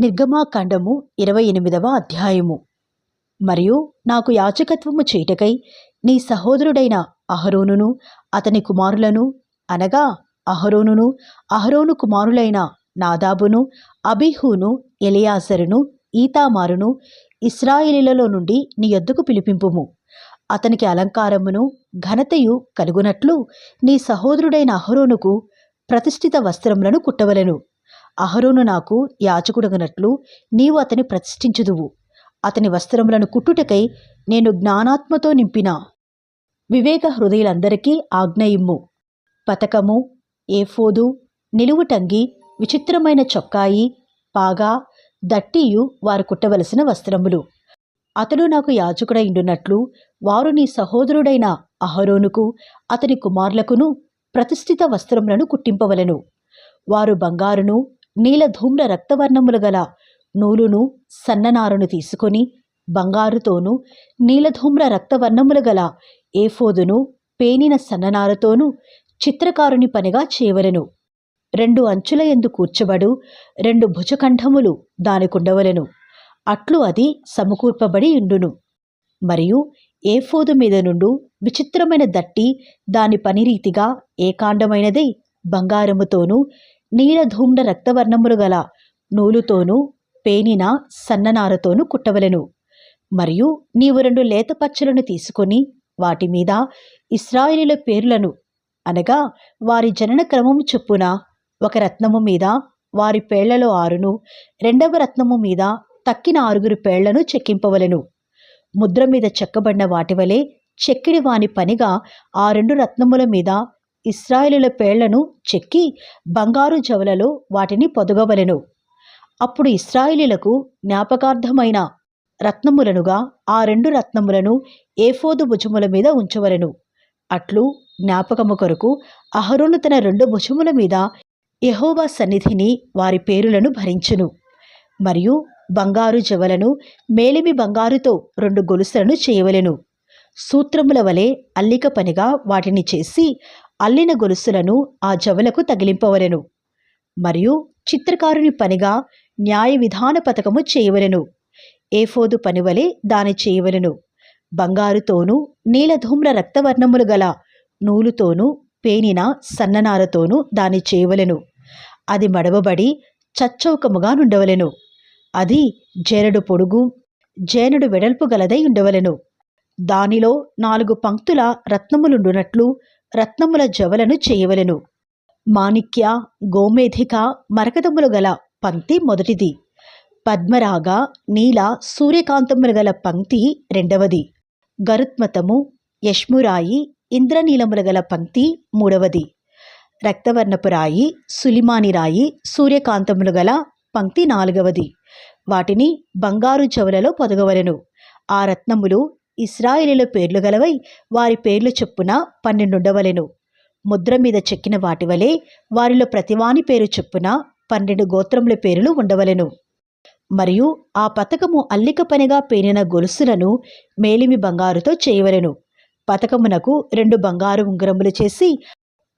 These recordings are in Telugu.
నిర్గమాకాండము ఇరవై ఎనిమిదవ అధ్యాయము. మరియు నాకు యాచకత్వము చేయుటకై నీ సహోదరుడైన అహరోనును అతని కుమారులను అనగా అహరోనును అహరోను కుమారులైన నాదాబును అబీహును ఎలియాసరును ఈతామారును ఇస్రాయిలీలలో నుండి నీ యొద్దకు పిలిపింపుము. అతనికి అలంకారమును ఘనతయు కలుగునట్లు నీ సహోదరుడైన అహరోనుకు ప్రతిష్ఠిత వస్త్రములను కుట్టవలెను. అహరోను నాకు యాచకుడగనట్లు నీవు అతని ప్రతిష్ఠించుదువు. అతని వస్త్రములను కుట్టుటకై నేను జ్ఞానాత్మతో నింపిన. వివేక హృదయులందరికీ ఆజ్ఞయిమ్ము పతకము ఏఫోదు నిలువుటంగి విచిత్రమైన చొక్కాయి పాగా దట్టియు వారు కుట్టవలసిన వస్త్రములు. అతడు నాకు యాచకుడైండునట్లు వారు నీ సహోదరుడైన అహరోనుకు అతని కుమారులకును ప్రతిష్ఠిత వస్త్రములను కుట్టింపవలెను. వారు బంగారును నీలధూమ్ర రక్తవర్ణములు గల నూలును సన్ననారును తీసుకొని బంగారుతోనూ నీలధూమ్ర రక్తవర్ణములు గల ఏఫోదును పేనిన సన్ననారతోనూ చిత్రకారుని పనిగా చేయవలెను రెండు అంచుల ఎందు కూర్చబడు రెండు భుజకంఠములు దానికుండవలెను. అట్లు అది సమకూర్పబడి ఉండును మరియు ఏఫోదు మీద నుండు విచిత్రమైన దట్టి దాని పనిరీతిగా ఏకాండమైనదై బంగారముతోనూ నీలధూమ్ర రక్తవర్ణములు గల నూలుతోనూ పేనిన సన్ననారతోనూ కుట్టవలెను. మరియు నీవు రెండు లేత పచ్చలను తీసుకొని వాటి మీద ఇస్రాయిలీల పేర్లను అనగా వారి జనన క్రమము చొప్పున ఒక రత్నము మీద వారి పేళ్ళలో ఆరును రెండవ రత్నము మీద తక్కిన ఆరుగురు పేళ్ళను చెక్కింపవలెను. ముద్ర మీద చెక్కబడిన వాటి వలె చెక్కిడి వాని పనిగా ఆ రెండు రత్నముల మీద ఇస్రాయిలుల పేళ్ళను చెక్కి బంగారు జవలలో వాటిని పొదగవలెను. అప్పుడు ఇస్రాయిలీలకు జ్ఞాపకార్థమైన రత్నములనుగా ఆ రెండు రత్నములను ఏఫోదు భుజముల మీద ఉంచవలెను. అట్లు జ్ఞాపకము కొరకు అహరోను తన రెండు భుజముల మీద యహోవా సన్నిధిని వారి పేరులను భరించును. మరియు బంగారు జవలను మేలిమి బంగారుతో రెండు గొలుసులను చేయవలెను. సూత్రముల వలె అల్లిక పనిగా వాటిని చేసి అల్లిన గొలుసులను ఆ జవలకు తగిలింపవలెను. మరియు చిత్రకారుని పనిగా న్యాయ విధాన పథకము చేయవలెను. ఏఫోదు పనివలే దాని చేయవలెను. బంగారుతోనూ నీలధూమ్ర రక్తవర్ణములు గల నూలుతోనూ పేనిన సన్ననారతోనూ దాని చేయవలెను. అది మడవబడి చచ్చౌకముగా నుండవలెను. అది జేరడు పొడుగు జేనడు వెడల్పు గలదై ఉండవలెను. దానిలో నాలుగు పంక్తుల రత్నములుండునట్లు రత్నముల జవలను చేయవలెను. మాణిక్య గోమేధిక మరకతములు గల పంక్తి మొదటిది. పద్మరాగ నీల సూర్యకాంతములు గల పంక్తి రెండవది. గరుత్మతము యష్మురాయి ఇంద్రనీలములు గల పంక్తి మూడవది. రక్తవర్ణపు రాయి సులిమాని రాయి సూర్యకాంతములు గల పంక్తి నాలుగవది. వాటిని బంగారు చెవులలో పొదగవలెను. ఆ రత్నములు ఇస్రాయిలీల పేర్లు గలవై వారి పేర్లు చొప్పున పన్నెండుండవలెను. ముద్ర మీద చెక్కిన వాటి వలె వారిలో ప్రతివాని పేరు చొప్పున పన్నెండు గోత్రముల పేర్లు ఉండవలెను. మరియు ఆ పతకము అల్లిక పనిగా పేనిన గొలుసులను మేలిమి బంగారుతో చేయవలెను. పతకమునకు రెండు బంగారు ఉంగరములు చేసి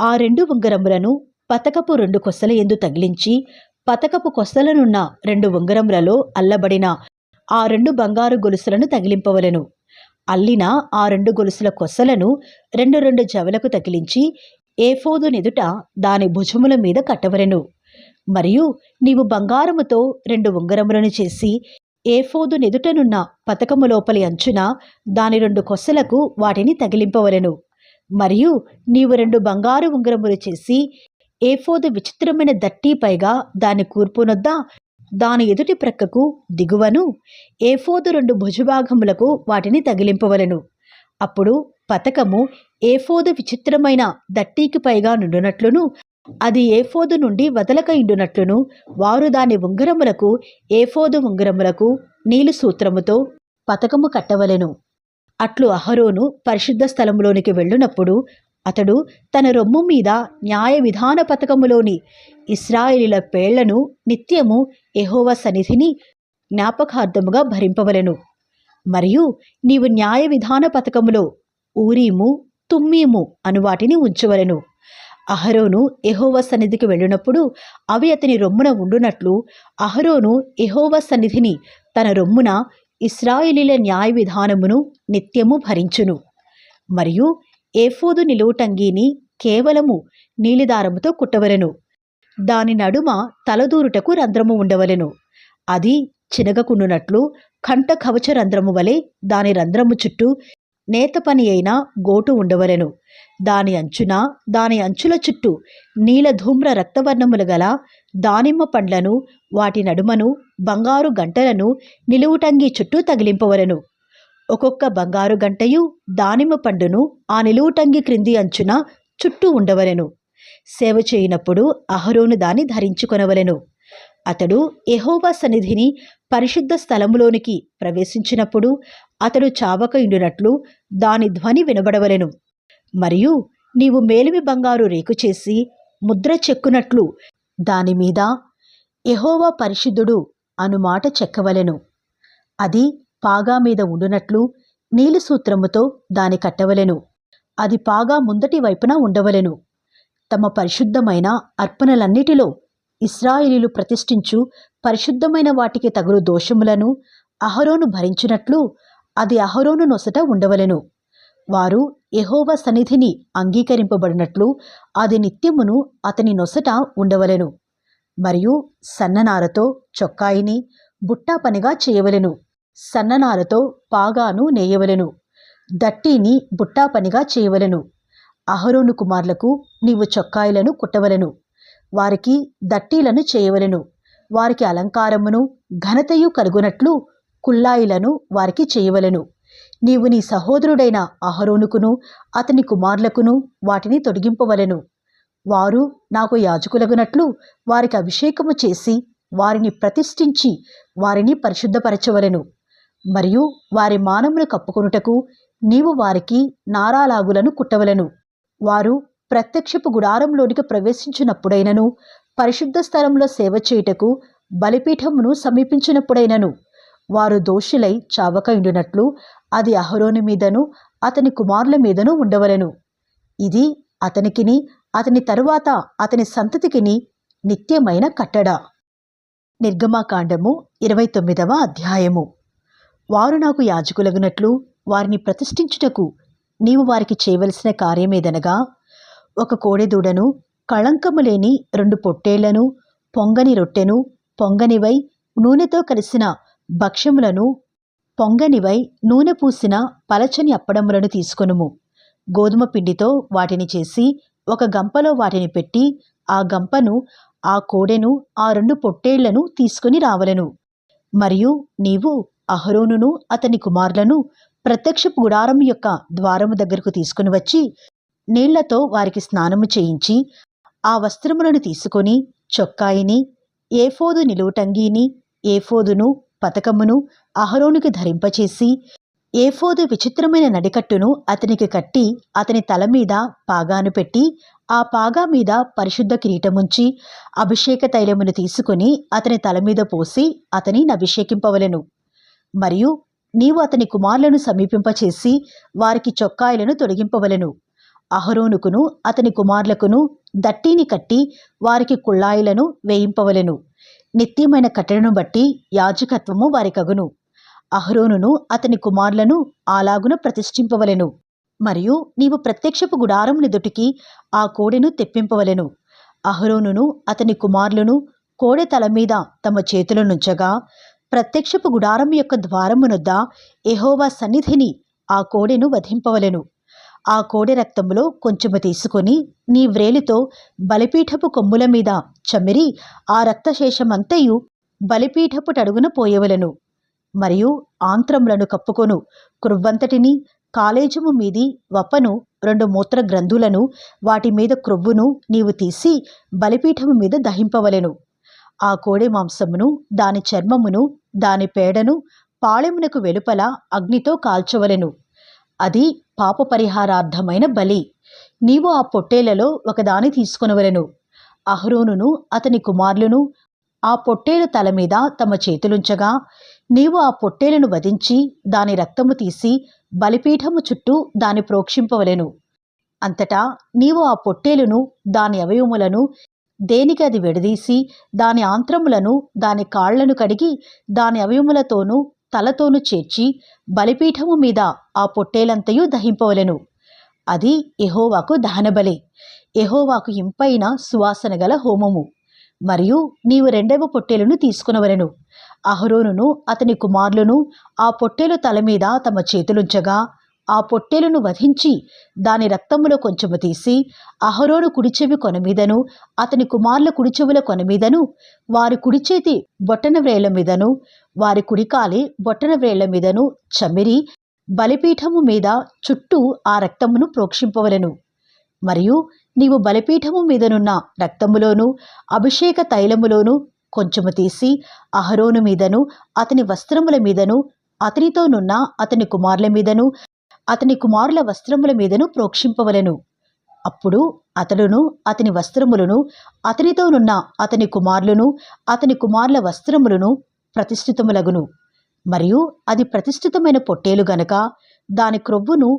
ఆ రెండు ఉంగరములను పతకపు రెండు కొసల ఎందు తగిలించి పతకపు కొసలనున్న రెండు ఉంగరములలో అల్లబడిన ఆ రెండు బంగారు గొలుసులను తగిలింపవలెను. అల్లిన ఆ రెండు గొలుసుల కొసలను రెండు రెండు జవలకు తగిలించి ఏఫోదునెదుట దాని భుజముల మీద కట్టవలెను మరియు నీవు బంగారముతో రెండు ఉంగరములను చేసి ఏఫోదునెదుటనున్న పతకము లోపలి అంచున దాని రెండు కొసలకు వాటిని తగిలింపవలెను మరియు నీవు రెండు బంగారు ఉంగరములు చేసి ఏఫోదు విచిత్రమైన దట్టి పైగా దాని కూర్పునొద్ద దాని ఎదుటి ప్రక్కకు దిగువను ఏఫోదు రెండు భుజభాగములకు వాటిని తగిలింపవలెను. అప్పుడు పతకము ఏఫోదు విచిత్రమైన దట్టీకి పైగా నుండునట్లును అది ఏఫోదు నుండి వదలక ఇండునట్లును వారు దాని ఉంగరములకు ఏఫోదు ఉంగరములకు నీలు సూత్రముతో పతకము కట్టవలెను. అట్లు అహరోను పరిశుద్ధ స్థలములోనికి వెళ్ళునప్పుడు అతడు తన రొమ్ము మీద న్యాయ విధాన పథకములోని ఇస్రాయేలీల పేళ్ళను నిత్యము ఎహోవ సన్నిధిని జ్ఞాపకార్థముగా భరింపవలెను. మరియు నీవు న్యాయ విధాన పథకములో ఊరీము తుమ్మీము అనువాటిని ఉంచవలను ఉంచవలెను. అహరోను ఎహోవ సన్నిధికి వెళ్ళినప్పుడు అవి అతని రొమ్మున ఉండునట్లు అహరోను ఎహోవ సన్నిధిని తన రొమ్మున ఇస్రాయిలీల న్యాయ విధానమును నిత్యము భరించును. మరియు ఏఫోదు నిలువుటంగీని కేవలము నీలిదారముతో కుట్టవలెను. దాని నడుమ తలదూరుటకు రంధ్రము ఉండవలెను. అది చినగకుండునట్లు కంఠ కవచ రంధ్రము వలె దాని రంధ్రము చుట్టూ నేత పని అయిన గోటు ఉండవలెను. దాని అంచున దాని అంచుల చుట్టూ నీలధూమ్ర రక్తవర్ణములు గల దానిమ్మ పండ్లను వాటి నడుమను బంగారు గంటలను నిలువుటంగి చుట్టూ తగిలింపవలెను. ఒక్కొక్క బంగారు గంటయు దానిమ్మ పండును ఆ నిలువుటంగి క్రింది అంచున చుట్టూ ఉండవలెను. సేవ చేయనప్పుడు అహరోను దాన్ని ధరించుకొనవలెను. అతడు ఎహోవా సన్నిధిని పరిశుద్ధ స్థలములోనికి ప్రవేశించినప్పుడు అతడు చావక ఇండునట్లు దాని ధ్వని వినబడవలెను. మరియు నీవు మేలిమి బంగారు రేకు చేసి ముద్ర చెక్కునట్లు దానిమీద ఎహోవా పరిశుద్ధుడు అనుమాట చెక్కవలెను. అది పాగా మీద ఉండునట్లు నీలి సూత్రముతో దాని కట్టవలెను. అది పాగా ముందటి వైపున ఉండవలెను. తమ పరిశుద్ధమైన అర్పణలన్నిటిలో ఇస్రాయిలీలు ప్రతిష్ఠించు పరిశుద్ధమైన వాటికి తగులు దోషములను అహరోను భరించినట్లు అది అహరోను నొసట ఉండవలెను. వారు యెహోవా సన్నిధిని అంగీకరింపబడినట్లు అది నిత్యమును అతని నొసట ఉండవలెను. మరియు సన్ననారతో చొక్కాయిని బుట్టా పనిగా చేయవలెను. సన్ననారతో పాగాను నేయవలెను. దట్టిని బుట్టాపనిగా చేయవలెను. అహరోను కుమార్లకు నీవు చొక్కాయిలను కుట్టవలెను. వారికి దట్టీలను చేయవలెను. వారికి అలంకారమును ఘనతయు కలుగునట్లు కుల్లాయిలను వారికి చేయవలెను. నీవు నీ సహోదరుడైన అహరోనుకును అతని కుమారులకును వాటిని తొడిగింపవలెను. వారు నాకు యాజకులగునట్లు వారికి అభిషేకము చేసి వారిని ప్రతిష్ఠించి వారిని పరిశుద్ధపరచవలెను. మరియు వారి మానమును కప్పుకొనుటకు నీవు వారికి నారాలాగులను కుట్టవలెను. వారు ప్రత్యక్షపు గుడారంలోనికి ప్రవేశించినప్పుడైనను పరిశుద్ధ స్థలంలో సేవ చేయుటకు బలిపీఠమును సమీపించినప్పుడైనను. వారు దోషులై చావకయుండునట్లు అది అహరోని మీదను అతని కుమారుల మీదను ఉండవలెను. ఇది అతనికిని అతని తరువాత అతని సంతతికిని నిత్యమైన కట్టడ. నిర్గమాకాండము ఇరవై తొమ్మిదవ అధ్యాయము. వారు నాకు యాజకులగునట్లు వారిని ప్రతిష్ఠించుటకు నీవు వారికి చేయవలసిన కార్యమేదనగా ఒక కోడెదూడను కళంకము లేని రెండు పొట్టేళ్ళను పొంగని రొట్టెను పొంగనివై నూనెతో కలిసిన భక్ష్యములను పొంగనివై నూనె పూసిన పలచని అప్పడములను తీసుకొనుము. గోధుమ పిండితో వాటిని చేసి ఒక గంపలో వాటిని పెట్టి ఆ గంపను ఆ కోడెను ఆ రెండు పొట్టేళ్ళను తీసుకుని రావలను. మరియు నీవు అహరోనును అతని కుమారులను ప్రత్యక్షపు గుడారం యొక్క ద్వారము దగ్గరకు తీసుకుని వచ్చి నీళ్ళతో వారికి స్నానము చేయించి ఆ వస్త్రములను తీసుకొని చొక్కాయిని ఏఫోదు నిలువుటంగీని ఏఫోదును పతకమును అహరోనుకి ధరింపచేసి ఏఫోదు విచిత్రమైన నడికట్టును అతనికి కట్టి అతని తల మీద పాగాను పెట్టి ఆ పాగా మీద పరిశుద్ధ కిరీటముంచి అభిషేక తైలమును తీసుకుని అతని తల మీద పోసి అతనిని అభిషేకింపవలెను. మరియు నీవు అతని కుమారులను సమీపింపచేసి వారికి చొక్కాయలను తొలగింపవలను. అహరోనుకును అతని కుమారులకును దట్టిని కట్టి వారికి కుళ్ళాయిలను వేయింపవలెను. నిత్యమైన కట్టడను బట్టి యాజకత్వము వారికగును. అహరోనును అతని కుమారులను అలాగున ప్రతిష్ఠింపవలెను. మరియు నీవు ప్రత్యక్షపు గుడారం నిదుటికి ఆ కోడెను తెప్పింపవలెను. అహరోనును అతని కుమారులను కోడె తల మీద తమ చేతులనుంచగా ప్రత్యక్షపు గుడారం యొక్క ద్వారమునొద్ద ఎహోవా సన్నిధిని ఆ కోడెను వధింపవలెను. ఆ కోడె రక్తములో కొంచెము తీసుకొని నీ వ్రేలితో బలిపీఠపు కొమ్ముల మీద చమిరి ఆ రక్తశేషమంతయు బలిపీఠపు టడుగున పోయవలను. మరియు ఆంత్రములను కప్పుకొను. క్రొవ్వంతటిని కాలేజము మీది వపను రెండు మూత్ర గ్రంథులను వాటి మీద క్రొవ్వును నీవు తీసి బలిపీఠము మీద దహింపవలెను. ఆ కోడె మాంసమును దాని చర్మమును దాని పేడను పాళెమునకు వెలుపల అగ్నితో కాల్చవలెను. అది పాప పరిహారార్థమైన బలి. నీవు ఆ పొట్టేలలో ఒకదాని తీసుకొనవలెను. అహరోనును అతని కుమారులను ఆ పొట్టేలు తల మీద తమ చేతులుంచగా నీవు ఆ పొట్టేలను వధించి దాని రక్తము తీసి బలిపీఠము చుట్టూ దాని ప్రోక్షింపవలెను. అంతటా నీవు ఆ పొట్టేలును దాని అవయవములను దేనికి అది విడదీసి దాని ఆంత్రములను దాని కాళ్ళను కడిగి దాని అవయములతోనూ తలతోనూ చేర్చి బలిపీఠము మీద ఆ పొట్టేలంతయు దహింపవలెను. అది ఎహోవాకు దహనబలి. ఎహోవాకు ఇంపైన సువాసన గల హోమము. మరియు నీవు రెండవ పొట్టేలును తీసుకునవలెను. అహరోనును అతని కుమారులను ఆ పొట్టేలు తల మీద తమ చేతులుంచగా ఆ పొట్టేలును వధించి దాని రక్తములో కొంచెము తీసి అహరోను కుడిచెవి కొన మీదను అతని కుమారుల కుడిచెవుల కొన మీదను వారి కుడిచేతి బొట్టన వ్రేళ్ళ మీదను వారి కుడికాలి బొట్టన వ్రేళ్ళ మీదను చమిరి బలిపీఠము మీద చుట్టూ ఆ రక్తమును ప్రోక్షింపవలెను. మరియు నీవు బలిపీఠము మీదనున్న రక్తములోను అభిషేక తైలములోను కొంచెము తీసి అహరోను మీదను అతని వస్త్రముల మీదను అతనితోనున్న అతని కుమారుల మీదను అతని కుమారుల వస్త్రముల మీదను ప్రోక్షింపవలెను. అప్పుడు అతడును అతని వస్త్రములను అతనితోనున్న అతని కుమారులను అతని కుమారుల వస్త్రములను ప్రతిష్ఠితములగును. మరియు అది ప్రతిష్ఠితమైన పొట్టేలు గనక దాని క్రొవ్వును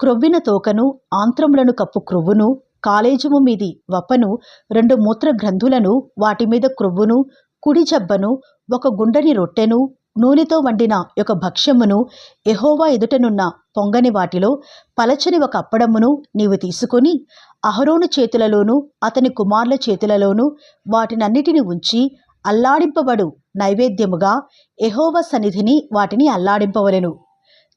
క్రొవ్విన తోకను ఆంత్రములను కప్పు క్రొవ్వును కాలేజము మీది వప్పను రెండు మూత్ర గ్రంథులను వాటి మీద క్రొవ్వును కుడి జబ్బను ఒక గుండని రొట్టెను నూనెతో వండిన ఒక భక్ష్యమును ఎహోవా ఎదుటనున్న పొంగని వాటిలో పలచని ఒక అప్పడమును నీవు తీసుకొని అహరోను చేతులలోనూ అతని కుమారుల చేతులలోనూ వాటినన్నిటిని ఉంచి అల్లాడింపబడు నైవేద్యముగా ఎహోవ సన్నిధిని వాటిని అల్లాడింపవలెను.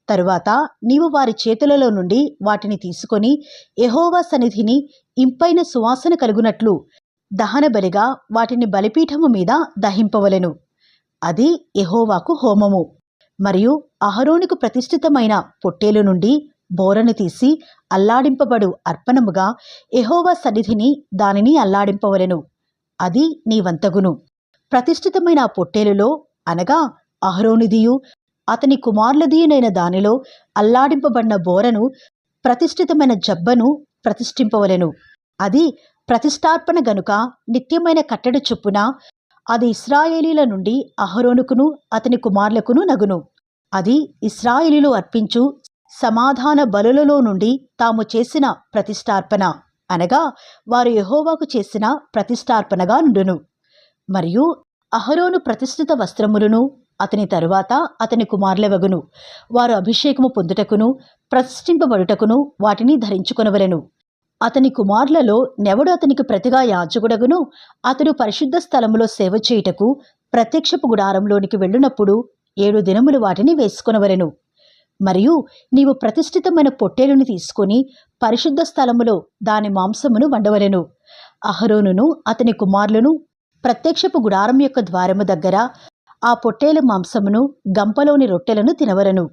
తరువాత నీవు వారి చేతులలో నుండి వాటిని తీసుకొని ఎహోవా సన్నిధిని ఇంపైన సువాసన కలుగునట్లు దహనబలిగా వాటిని బలిపీఠము మీద దహింపవలెను. అది ఎహోవాకు హోమము. మరియు అహరోనుకు ప్రతిష్ఠితమైన పొట్టేలు నుండి బోరను తీసి అల్లాడింపబడు అర్పణముగా ఎహోవా సన్నిధిని దానిని అల్లాడింపవలెను. అది నీ వంతగును. ప్రతిష్ఠితమైన పొట్టేలులో అనగా అహరోనిదియు అతని కుమారులదియునైన దానిలో అల్లాడింపబడిన బోరను ప్రతిష్ఠితమైన జబ్బను ప్రతిష్ఠింపవలెను. అది ప్రతిష్టార్పణ గనుక నిత్యమైన కట్టడి చొప్పున అది ఇస్రాయేలీల నుండి అహరోనుకును అతని కుమారులకును నగును. అది ఇస్రాయేలీలు అర్పించు సమాధాన బలులలో నుండి తాము చేసిన ప్రతిష్టార్పణ. అనగా వారు యహోవాకు చేసిన ప్రతిష్టార్పణగా నుండును. మరియు అహరోను ప్రతిష్ఠిత వస్త్రములను అతని తరువాత అతని కుమారుల వగును వారు అభిషేకము పొందుటకును ప్రతిష్ఠింపబడుటకును వాటిని ధరించుకొనవలెను. అతని కుమారులలో నెవడు అతనికి ప్రతిగా యాజకుడగును. అతడు పరిశుద్ధ స్థలములో సేవ చేయుటకు ప్రత్యక్షపు గుడారంలోనికి వెళ్ళునప్పుడు ఏడు దినములు వాటిని వేసుకొనవలెను. మరియు నీవు ప్రతిష్ఠితమైన పొట్టేలుని తీసుకొని పరిశుద్ధ స్థలములో దాని మాంసమును వండవలెను. అహరోనును అతని కుమారులను ప్రత్యక్షపు గుడారం యొక్క ద్వారము దగ్గర ఆ పొట్టేల మాంసమును గంపలోని రొట్టెలను తినవలను.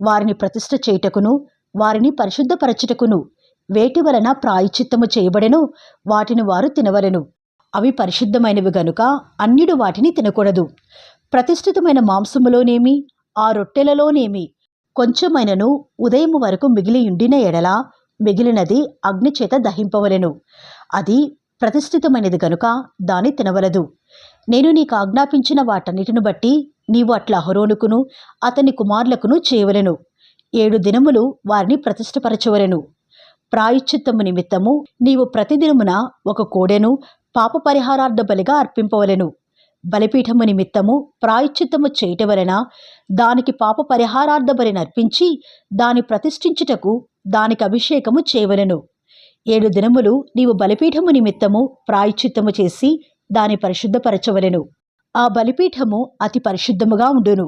వారిని ప్రతిష్ఠ చేయుటకును వారిని పరిశుద్ధపరచుటకును వేటి వలన ప్రాయచిత్తము చేయబడెను? వాటిని వారు తినవలెను. అవి పరిశుద్ధమైనవి గనుక అన్నిడు వాటిని తినకూడదు. ప్రతిష్ఠితమైన మాంసములోనేమి? ఆ రొట్టెలలోనేమి? కొంచెమైనను ఉదయం వరకు మిగిలియుండిన ఎడల మిగిలినది అగ్నిచేత దహింపవలెను. అది ప్రతిష్ఠితమైనది గనుక దాని తినవలదు. నేను నీకు ఆజ్ఞాపించిన వాటన్నిటిని బట్టి నీవు అట్లా అహరోనుకును అతని కుమారులకును చేయవలెను. ఏడు దినములు వారిని ప్రతిష్టపరచవలెను ప్రాయశ్చిత్తము నిమిత్తము నీవు ప్రతిదినమున ఒక కోడెను పాప పరిహారార్థ బలిగా అర్పింపవలెను. బలిపీఠము నిమిత్తము ప్రాయశ్చిత్తము చేయట వలన దానికి పాప పరిహారార్థ బలిని అర్పించి దాని ప్రతిష్ఠించుటకు దానికి అభిషేకము చేయవలెను. ఏడు దినములు నీవు బలిపీఠము నిమిత్తము ప్రాయశ్చిత్తము చేసి దాని పరిశుద్ధపరచవలెను. ఆ బలిపీఠము అతి పరిశుద్ధముగా ఉండును.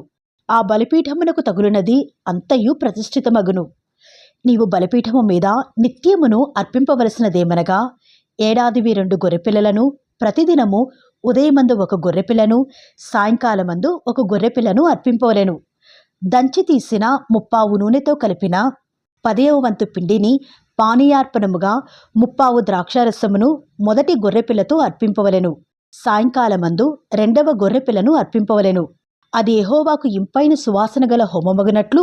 ఆ బలిపీఠమునకు తగులునది అంతయు ప్రతిష్ఠితమగును. నీవు బలిపీఠము మీద నిత్యమును అర్పింపవలసినదేమనగా ఏడాదివి రెండు గొర్రెపిల్లలను ప్రతిదినము ఉదయమందు ఒక గొర్రెపిల్లను సాయంకాలమందు ఒక గొర్రెపిల్లను అర్పింపవలెను. దంచి తీసిన ముప్పావు నూనెతో కలిపిన పదవ వంతు పిండిని పానీయార్పణముగా ముప్పావు ద్రాక్షారసమును మొదటి గొర్రెపిల్లతో అర్పింపవలెను. సాయంకాలమందు రెండవ గొర్రెపిల్లను అర్పింపవలెను. అది ఎహోవాకు ఇంపైన సువాసన గల హోమమగునట్లు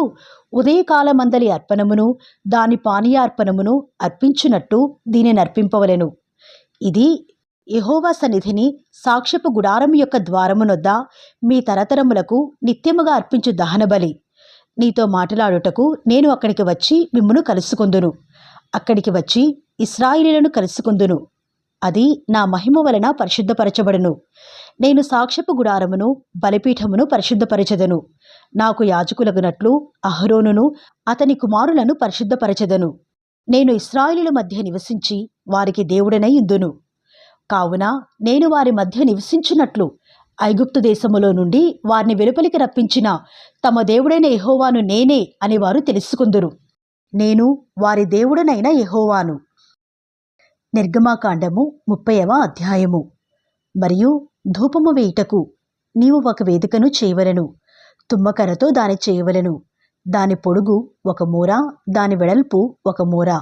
ఉదయకాలమందలి అర్పణమును దాని పానీయార్పణమును అర్పించునట్టు దీనిని అర్పింపవలెను ఇది ఎహోవా సన్నిధిని సాక్ష్యపు గుడారము యొక్క ద్వారమునొద్ద మీ తరతరములకు నిత్యముగా అర్పించు దహనబలి నీతో మాట్లాడుటకు నేను అక్కడికి వచ్చి మిమ్మును కలుసుకుందును. అక్కడికి వచ్చి ఇస్రాయిలీలను కలుసుకుందును. అది నా మహిమ వలన పరిశుద్ధపరచబడును. నేను సాక్ష్యపు గుడారమును బలిపీఠమును పరిశుద్ధపరచెదను. నాకు యాజకులగునట్లు అహరోనును అతని కుమారులను పరిశుద్ధపరచెదను. నేను ఇస్రాయిలుల మధ్య నివసించి వారికి దేవుడనై ఇందును కావున నేను వారి మధ్య నివసించినట్లు ఐగుప్తు దేశములో నుండి వారిని వెలుపలికి రప్పించిన తమ దేవుడైన ఎహోవాను నేనే అని వారు తెలుసుకుందురు. నేను వారి దేవుడనైన ఎహోవాను నిర్గమాకాండము ముప్పైవ అధ్యాయము. మరియు ధూపము వేయుటకు నీవు ఒక వేదికను చేయవలెను. తుమ్మకరతో దాని చేయవలెను. దాని పొడుగు ఒక మూర దాని వెడల్పు ఒక మూర.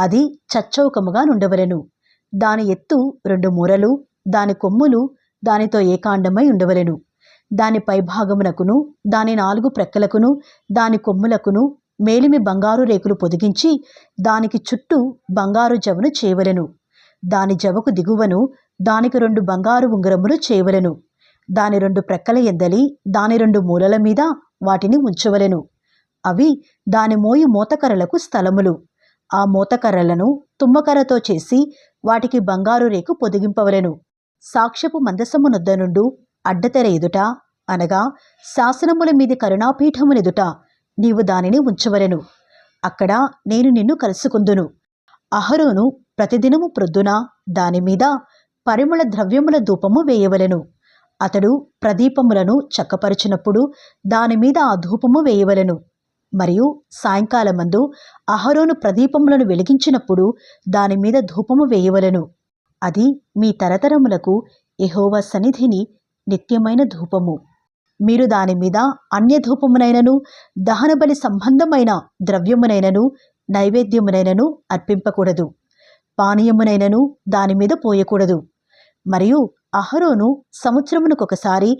అది చచ్చౌకముగా నుండవలెను. దాని ఎత్తు రెండు మూరలు దాని కొమ్ములు దానితో ఏకాండమై ఉండవలెను. దాని పైభాగమునకును దాని నాలుగు ప్రక్కలకును దాని కొమ్ములకును మేలిమి బంగారు రేకులు పొదిగించి దానికి చుట్టూ బంగారు జవను చేయవలెను దాని జవకు దిగువను దానికి రెండు బంగారు ఉంగరములు చేయవలెను దాని రెండు ప్రక్కల ఎందలి దాని రెండు మూలల మీద వాటిని ఉంచవలెను. అవి దాని మోయి మూతకర్రలకు స్థలములు. ఆ మూతకర్రలను తుమ్మకర్రతో చేసి వాటికి బంగారు రేకు పొదిగింపవలెను. సాక్ష్యపు మందసము నొద్ద నుండు అడ్డతెర ఎదుట అనగా శాసనముల మీది కరుణాపీఠమునెదుట నీవు దానిని ఉంచవలెను. అక్కడ నేను నిన్ను కలుసుకుందును. అహరోను ప్రతిదినము ప్రొద్దున దానిమీద పరిమళ ద్రవ్యముల ధూపము వేయవలెను. అతడు ప్రదీపములను చక్కపరచినప్పుడు దానిమీద ఆ ధూపము వేయవలెను. మరియు సాయంకాలమందు అహరోను ప్రదీపములను వెలిగించినప్పుడు దానిమీద ధూపము వేయవలెను. అది మీ తరతరములకు ఎహోవా సన్నిధిని నిత్యమైన ధూపము. మీరు దాని మీద అన్యధూపమునైనను దహనబలి సంబంధమైన ద్రవ్యమునైనను నైవేద్యమునైనను అర్పింపకూడదు. పానీయమునైనను దాని మీద పోయకూడదు. మరియు అహరోను సంవత్సరమునకొకసారి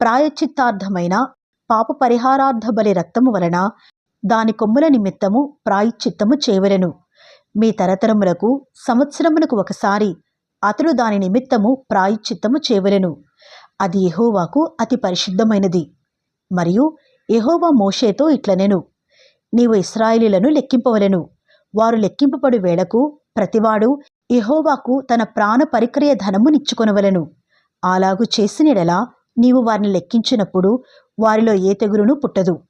ప్రాయశ్చిత్తార్థమైన పాప పరిహారార్థ బలి రక్తము వలన దాని కొమ్ముల నిమిత్తము ప్రాయచిత్తము చేయవలెను మీ తరతరములకు సంవత్సరమునకు ఒకసారి అతడు దాని నిమిత్తము ప్రాయచిత్తము చేయవలెను అది ఎహోవాకు అతి పరిశుద్ధమైనది. మరియు ఎహోవా మోషేతో ఇట్లనెను నీవు ఇస్రాయిలీలను లెక్కింపవలెను. వారు లెక్కింపబడు వేళకు ప్రతివాడు ఎహోవాకు తన ప్రాణ పరిక్రియ ధనము నిచ్చుకొనవలెను. అలాగు చేసినెడలా నీవు వారిని లెక్కించినప్పుడు వారిలో ఏ తెగులును పుట్టదు.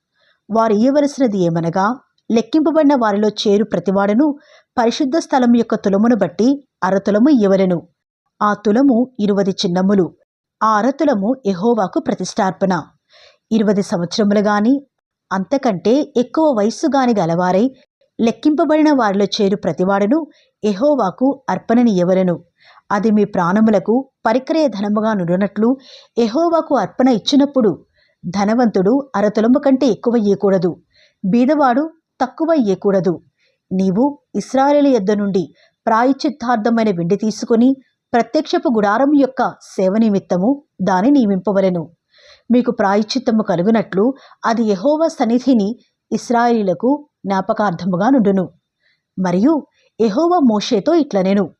వారు ఇయ్యవలసినది ఏమనగా లెక్కింపబడిన వారిలో చేరు ప్రతివాడును పరిశుద్ధ స్థలం యొక్క తులమును బట్టి అరతులము ఇయ్యవలెను. ఆ తులము ఇరువది చిన్నములు ఆ అరతులము ఎహోవాకు ప్రతిష్టార్పణ. ఇరవై సంవత్సరములు గాని అంతకంటే ఎక్కువ వయస్సు గాని గలవారై లెక్కింపబడిన వారిలో చేరు ప్రతివాడును ఎహోవాకు అర్పణనియవలను. అది మీ ప్రాణములకు పరిక్రయ ధనముగా నుడినట్లు ఎహోవాకు అర్పణ ఇచ్చినప్పుడు ధనవంతుడు అరతులము కంటే ఎక్కువ ఇయ్యకూడదు బీదవాడు తక్కువ ఇయ్యకూడదు. నీవు ఇస్రాయేలు యొద్ద నుండి ప్రాయచిత్తార్థమైన వెండి తీసుకుని ప్రత్యక్షపు గుడారం యొక్క సేవ నిమిత్తము దాని నియమింపవలెను. మీకు ప్రాయశ్చిత్తము కలుగునట్లు అది యెహోవా సన్నిధిని ఇస్రాయిలకు జ్ఞాపకార్థముగా నుండును. మరియు యెహోవా మోషేతో ఇట్లనెను.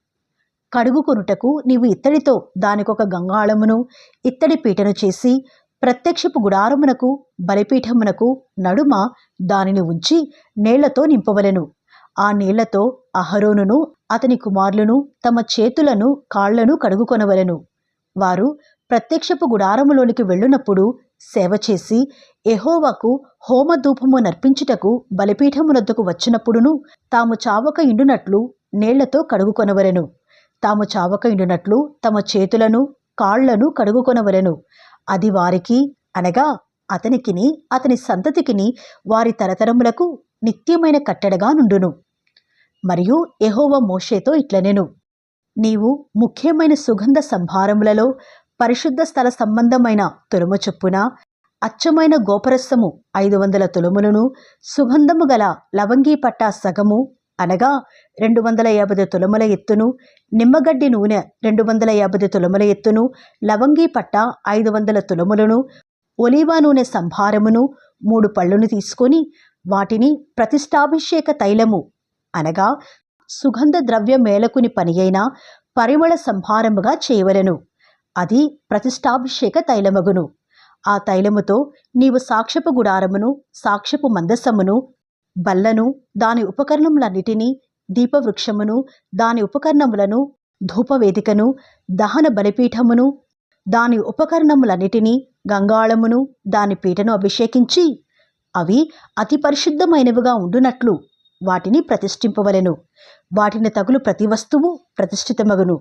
కడుగుకొనుటకు నీవు ఇత్తడితో దానికొక గంగాళమును ఇత్తడి పీటను చేసి ప్రత్యక్షపు గుడారమునకు బలిపీఠమునకు నడుమ దానిని ఉంచి నేళ్ళతో నింపవలెను. ఆ నీళ్ళతో అహరోనును అతని కుమారులను తమ చేతులను కాళ్ళను కడుగుకొనవలెను. వారు ప్రత్యక్షపు గుడారములోనికి వెళ్ళునప్పుడు సేవ చేసి ఎహోవాకు హోమధూపము నర్పించుటకు బలిపీఠమునొద్దకు వచ్చినప్పుడును తాము చావక ఇండునట్లు నీళ్ళతో కడుగుకొనవలెను. తాము చావక ఇండునట్లు తమ చేతులను కాళ్ళను కడుగుకొనవలెను. అది వారికి అనగా అతనికిని అతని సంతతికిని వారి తరతరములకు నిత్యమైన కట్టడగా నుండును. మరియు ఎహోవ మోషేతో ఇట్లనెను. నీవు ముఖ్యమైన సుగంధ సంభారములలో పరిశుద్ధ స్థల సంబంధమైన తులుము చొప్పున అచ్చమైన గోపరస్సము ఐదు వందల తులములను సుగంధము గల లవంగీ పట్టా సగము అనగా రెండు వందల యాభై తులముల ఎత్తును నిమ్మగడ్డి నూనె రెండు వందల యాభై తులముల ఎత్తును లవంగీ పట్ట ఐదు వందల తులములను ఒలీవా నూనె సంభారమును మూడు పళ్ళును తీసుకొని వాటిని ప్రతిష్టాభిషేక తైలము అనగా సుగంధ ద్రవ్య మేళకుని పని అయిన పరిమళ సంభారముగా చేయవలెను. అది ప్రతిష్టాభిషేక తైలమగును. ఆ తైలముతో నీవు సాక్ష్యపు గుడారమును సాక్ష్యపు మందసమును బల్లను దాని ఉపకరణములన్నిటినీ దీపవృక్షమును దాని ఉపకరణములను ధూపవేదికను దహన బలిపీఠమును దాని ఉపకరణములన్నిటినీ గంగాళమును దాని పీటను అభిషేకించి అవి అతి పరిశుద్ధమైనవిగా ఉండునట్లు వాటిని ప్రతిష్ఠింపవలెను. వాటిని తగులు ప్రతి వస్తువు ప్రతిష్ఠితమగును.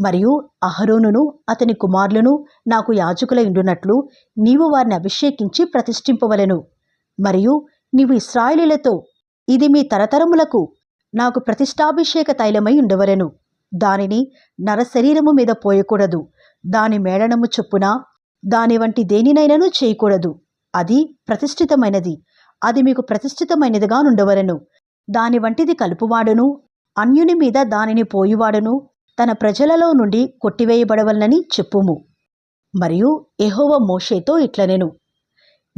మరియు అహరోనును అతని కుమారులను నాకు యాజకుల ఉండునట్లు నీవు వారిని అభిషేకించి ప్రతిష్ఠింపవలెను. మరియు నీవు ఇస్రాయిలీలతో ఇది మీ తరతరములకు నాకు ప్రతిష్టాభిషేక తైలమై ఉండవలెను. దానిని నరశరీరము మీద పోయకూడదు. దాని మేళనము చొప్పున దాని వంటి దేనినైనను చేయకూడదు. అది ప్రతిష్ఠితమైనది. అది మీకు ప్రతిష్ఠితమైనదిగా నుండవలెను. దాని వంటిది కలుపువాడును అన్యుని మీద దానిని పోయివాడును తన ప్రజలలో నుండి కొట్టివేయబడవలనని చెప్పుము. మరియు ఎహోవ మోషేతో ఇట్లనెను.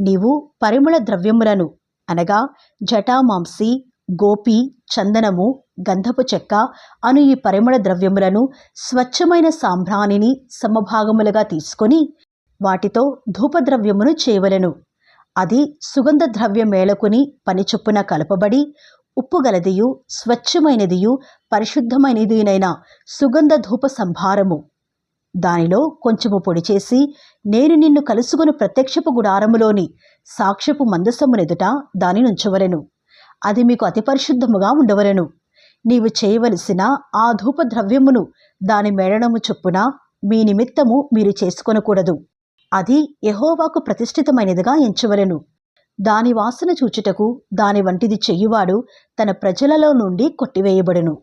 నీవు పరిమళ ద్రవ్యములను అనగా జటామాంసి గోపి చందనము గంధపు చెక్క అను ఈ పరిమళ ద్రవ్యములను స్వచ్ఛమైన సాంబ్రాణిని సమభాగములుగా తీసుకొని వాటితో ధూపద్రవ్యమును చేయవలెను. అది సుగంధ ద్రవ్య మేళకుని పని చొప్పున కలపబడి ఉప్పు గలదియు స్వచ్ఛమైనదియు పరిశుద్ధమైనదినైన సుగంధ ధూప సంభారము. దానిలో కొంచెము పొడి చేసి నేను నిన్ను కలుసుకుని ప్రత్యక్షపు గుడారములోని సాక్ష్యపు మందసమునెదుట దాని నుంచవలెను అది మీకు అతి పరిశుద్ధముగా ఉండవలను. నీవు చేయవలసిన ఆ ధూప ద్రవ్యమును దాని మేళనము చొప్పున మీ నిమిత్తము మీరు చేసుకొనకూడదు. అది యహోవాకు ప్రతిష్ఠితమైనదిగా ఎంచవలెను. దాని వాసన చూచుటకు దాని వంటిది చెయ్యువాడు తన ప్రజలలో నుండి కొట్టివేయబడును.